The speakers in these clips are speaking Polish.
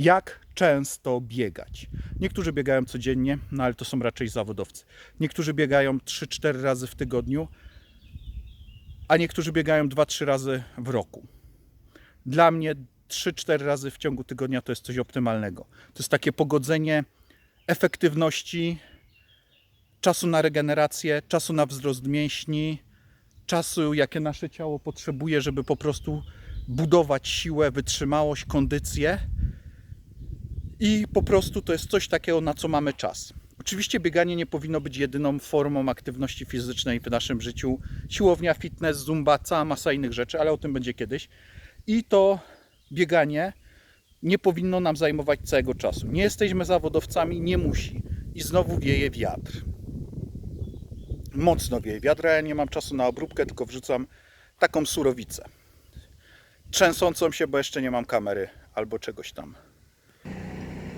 Jak często biegać? Niektórzy biegają codziennie, no ale to są raczej zawodowcy. Niektórzy biegają 3-4 razy w tygodniu, a niektórzy biegają 2-3 razy w roku. Dla mnie 3-4 razy w ciągu tygodnia to jest coś optymalnego. To jest takie pogodzenie efektywności, czasu na regenerację, czasu na wzrost mięśni, czasu, jakie nasze ciało potrzebuje, żeby po prostu budować siłę, wytrzymałość, kondycję. I po prostu to jest coś takiego, na co mamy czas. Oczywiście bieganie nie powinno być jedyną formą aktywności fizycznej w naszym życiu. Siłownia, fitness, zumba, cała masa innych rzeczy, ale o tym będzie kiedyś. I to bieganie nie powinno nam zajmować całego czasu. Nie jesteśmy zawodowcami, nie musi. I znowu wieje wiatr. Mocno wieje wiatr, ja nie mam czasu na obróbkę, tylko wrzucam taką surowicę. Trzęsącą się, bo jeszcze nie mam kamery albo czegoś tam.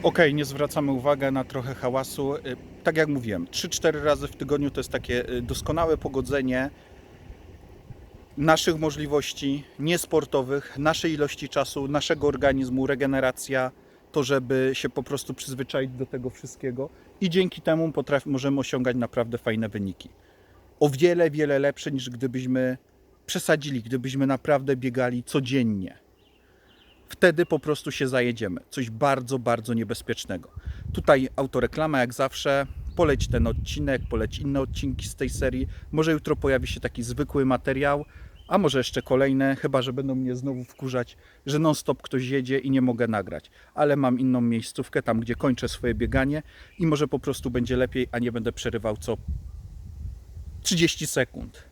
Ok, nie zwracamy uwagi na trochę hałasu. Y, Tak jak mówiłem, 3-4 razy w tygodniu to jest takie y, doskonałe pogodzenie naszych możliwości niesportowych, naszej ilości czasu, naszego organizmu, regeneracja, to żeby się po prostu przyzwyczaić do tego wszystkiego i dzięki temu potraf- możemy osiągać naprawdę fajne wyniki. O wiele, wiele lepsze niż gdybyśmy przesadzili, gdybyśmy naprawdę biegali codziennie wtedy po prostu się zajedziemy. Coś bardzo, bardzo niebezpiecznego. Tutaj autoreklama jak zawsze. Poleć ten odcinek, poleć inne odcinki z tej serii. Może jutro pojawi się taki zwykły materiał, a może jeszcze kolejne, chyba że będą mnie znowu wkurzać, że non-stop ktoś jedzie i nie mogę nagrać. Ale mam inną miejscówkę, tam gdzie kończę swoje bieganie i może po prostu będzie lepiej, a nie będę przerywał co 30 sekund.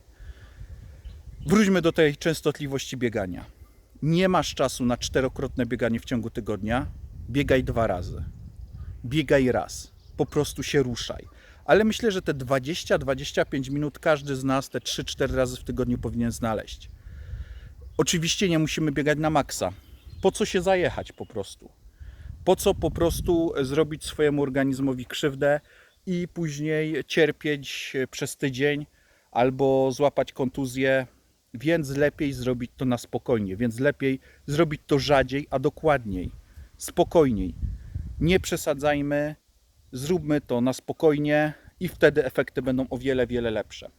Wróćmy do tej częstotliwości biegania nie masz czasu na czterokrotne bieganie w ciągu tygodnia, biegaj dwa razy. Biegaj raz. Po prostu się ruszaj. Ale myślę, że te 20-25 minut każdy z nas te 3-4 razy w tygodniu powinien znaleźć. Oczywiście nie musimy biegać na maksa. Po co się zajechać po prostu? Po co po prostu zrobić swojemu organizmowi krzywdę i później cierpieć przez tydzień albo złapać kontuzję więc lepiej zrobić to na spokojnie, więc lepiej zrobić to rzadziej, a dokładniej, spokojniej. Nie przesadzajmy, zróbmy to na spokojnie i wtedy efekty będą o wiele, wiele lepsze.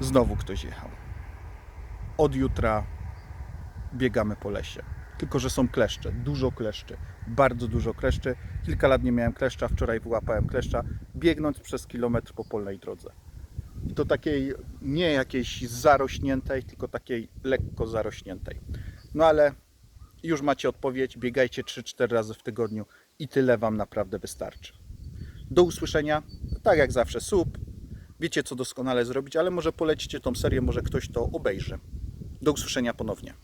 Znowu ktoś jechał. Od jutra biegamy po lesie. Tylko, że są kleszcze, dużo kleszczy, bardzo dużo kleszczy. Kilka lat nie miałem kleszcza, wczoraj wyłapałem kleszcza, biegnąc przez kilometr po polnej drodze. I to takiej nie jakiejś zarośniętej, tylko takiej lekko zarośniętej. No ale już macie odpowiedź, biegajcie 3-4 razy w tygodniu i tyle Wam naprawdę wystarczy. Do usłyszenia, tak jak zawsze, sub. Wiecie co doskonale zrobić, ale może polecicie tą serię, może ktoś to obejrzy. Do usłyszenia ponownie.